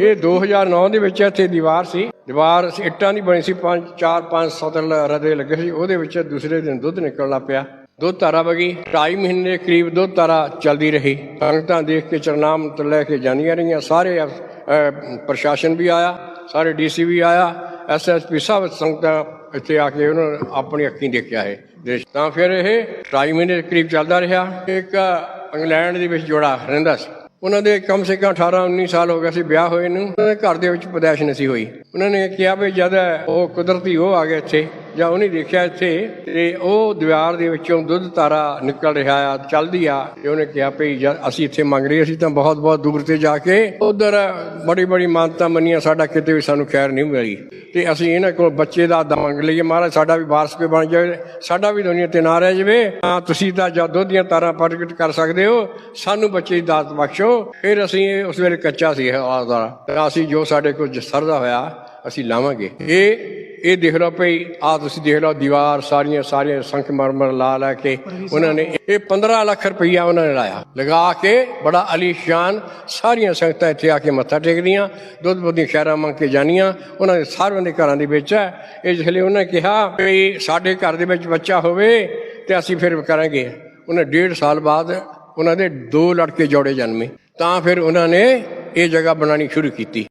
ਇਹ 2009 ਦੇ ਵਿੱਚ ਇੱਥੇ ਦੀਵਾਰ ਸੀ। ਦੀਵਾਰ ਇੱਟਾਂ ਦੀ ਬਣੀ ਸੀ, ਪੰਜ, ਚਾਰ, ਪੰਜ ਸਤਲ ਰਦੇ ਲੱਗੇ ਸੀ। ਉਹਦੇ ਵਿੱਚ ਦੂਸਰੇ ਦਿਨ ਦੁੱਧ ਨਿਕਲਣਾ ਪਿਆ। ਦੁੱਧ ਧਾਰਾ ਵਗੀ। ਢਾਈ ਮਹੀਨੇ ਕਰੀਬ ਦੁੱਧ ਧਾਰਾ ਚੱਲਦੀ ਰਹੀ। ਸੰਗਤਾਂ ਦੇਖ ਕੇ ਚਰਨਾਮਤ ਲੈ ਕੇ ਜਾਂਦੀਆਂ ਰਹੀਆਂ। ਸਾਰੇ ਪ੍ਰਸ਼ਾਸਨ ਵੀ ਆਇਆ, ਸਾਰੇ ਡੀਸੀ ਵੀ ਆਇਆ ਐਸਐਸਪੀ ਸਭ ਸੰਗਤਾਂ ਇੱਥੇ ਆ ਕੇ ਉਹਨਾਂ ਨੇ ਆਪਣੀ ਅੱਖੀਂ ਦੇਖਿਆ ਹੈ ਦ੍ਰਿਸ਼। ਤਾਂ ਫਿਰ ਇਹ ਢਾਈ ਮਹੀਨੇ ਦੇ ਕਰੀਬ ਚੱਲਦਾ ਰਿਹਾ। ਇੱਕ ਇੰਗਲੈਂਡ ਦੇ ਵਿੱਚ ਜੋੜਾ ਰਹਿੰਦਾ ਸੀ। ਉਹਨਾਂ ਦੇ ਕਮ ਸੇ ਕਮ 18 19 ਸਾਲ ਹੋ ਗਏ ਸੀ ਵਿਆਹ ਹੋਏ ਨੂੰ। ਉਹਨਾਂ ਦੇ ਘਰ ਦੇ ਵਿੱਚ ਪਦੈਸ਼ ਨਹੀਂ ਸੀ ਹੋਈ। ਉਹਨਾਂ ਨੇ ਕਿਹਾ ਵੀ ਜਦ ਉਹ ਕੁਦਰਤੀ ਉਹ ਆ ਗਏ ਇੱਥੇ ਜਾਂ ਉਹਨੇ ਦੇਖਿਆ ਇੱਥੇ ਤੇ ਉਹ ਦੀਵਾਰ ਦੇ ਵਿੱਚੋਂ ਦੁੱਧ ਤਾਰਾ ਨਿਕਲ ਰਿਹਾ ਆ, ਚੱਲਦੀ ਆ। ਤੇ ਉਹਨੇ ਕਿਹਾ ਵੀ ਅਸੀਂ ਇੱਥੇ ਮੰਗ ਰਹੇ, ਅਸੀਂ ਤਾਂ ਬਹੁਤ ਬਹੁਤ ਦੂਰ ਤੇ ਜਾ ਕੇ ਉਧਰ ਬੜੀ ਬੜੀ ਮਾਨਤਾ ਮੰਨੀਆਂ, ਸਾਡਾ ਕਿਤੇ ਵੀ ਸਾਨੂੰ ਖੈਰ ਨਹੀਂ ਮਿਲੀ। ਤੇ ਅਸੀਂ ਇਹਨਾਂ ਕੋਲ ਬੱਚੇ ਦਾ ਮੰਗ ਲਈਏ, ਮਹਾਰਾਜ, ਸਾਡਾ ਵੀ ਵਾਰਸ ਕੋਈ ਬਣ ਜਾਵੇ, ਸਾਡਾ ਵੀ ਦੁਨੀਆ ਤੇ ਨਾ ਰਹਿ ਜਾਵੇ। ਤਾਂ ਤੁਸੀਂ ਤਾਂ ਜਦ ਦੁੱਧ ਦੀਆਂ ਤਾਰਾਂ ਪ੍ਰਗਟ ਕਰ ਸਕਦੇ ਹੋ, ਸਾਨੂੰ ਬੱਚੇ ਦੀ ਦਾਤ ਬਖਸ਼ੋ। ਫਿਰ ਅਸੀਂ ਉਸ ਵੇਲੇ ਕੱਚਾ ਸੀ ਇਹ ਆਜ਼ਦਾ ਅਸੀਂ ਜੋ ਸਾਡੇ ਕੋਲ ਸਰਦਾ ਹੋਇਆ, ਅਸੀਂ ਲਾਵਾਂਗੇ। ਇਹ ਇਹ ਦੇਖ ਲਓ ਭਈ ਆ ਤੁਸੀਂ ਦੇਖ ਲਓ ਦੀਵਾਰ ਸਾਰੀਆਂ ਸਾਰੀਆਂ ਸੰਖ ਮਰਮਰ ਲਾ ਲਾ ਕੇ ਉਹਨਾਂ ਨੇ ਇਹ 15 ਲੱਖ ਰੁਪਈਆ ਉਹਨਾਂ ਨੇ ਲਾਇਆ। ਲਗਾ ਕੇ ਬੜਾ ਅਲੀਸ਼ਾਨ ਸਾਰੀਆਂ ਸੰਗਤਾਂ ਇੱਥੇ ਆ ਕੇ ਮੱਥਾ ਟੇਕਦੀਆਂ ਦੁੱਧ ਬੁੱਧ ਖੈਰਾਂ ਮੰਗ ਕੇ ਜਾਣੀਆਂ ਉਹਨਾਂ ਦੇ ਸਾਰਿਆਂ ਦੇ ਘਰਾਂ ਦੇ ਵਿੱਚ ਹੈ। ਇਹ ਜਿਸ ਲਈ ਉਹਨਾਂ ਕਿਹਾ ਵੀ ਸਾਡੇ ਘਰ ਦੇ ਵਿੱਚ ਬੱਚਾ ਹੋਵੇ ਤੇ ਅਸੀਂ ਫਿਰ ਕਰਾਂਗੇ। ਉਹਨਾਂ ਡੇਢ ਸਾਲ ਬਾਅਦ ਉਹਨਾਂ ਦੇ ਦੋ ਲੜਕੇ ਜੋੜੇ ਜਨਮੇ। ਤਾਂ ਫਿਰ ਉਹਨਾਂ ਨੇ ਇਹ ਜਗ੍ਹਾ ਬਣਾਉਣੀ ਸ਼ੁਰੂ ਕੀਤੀ।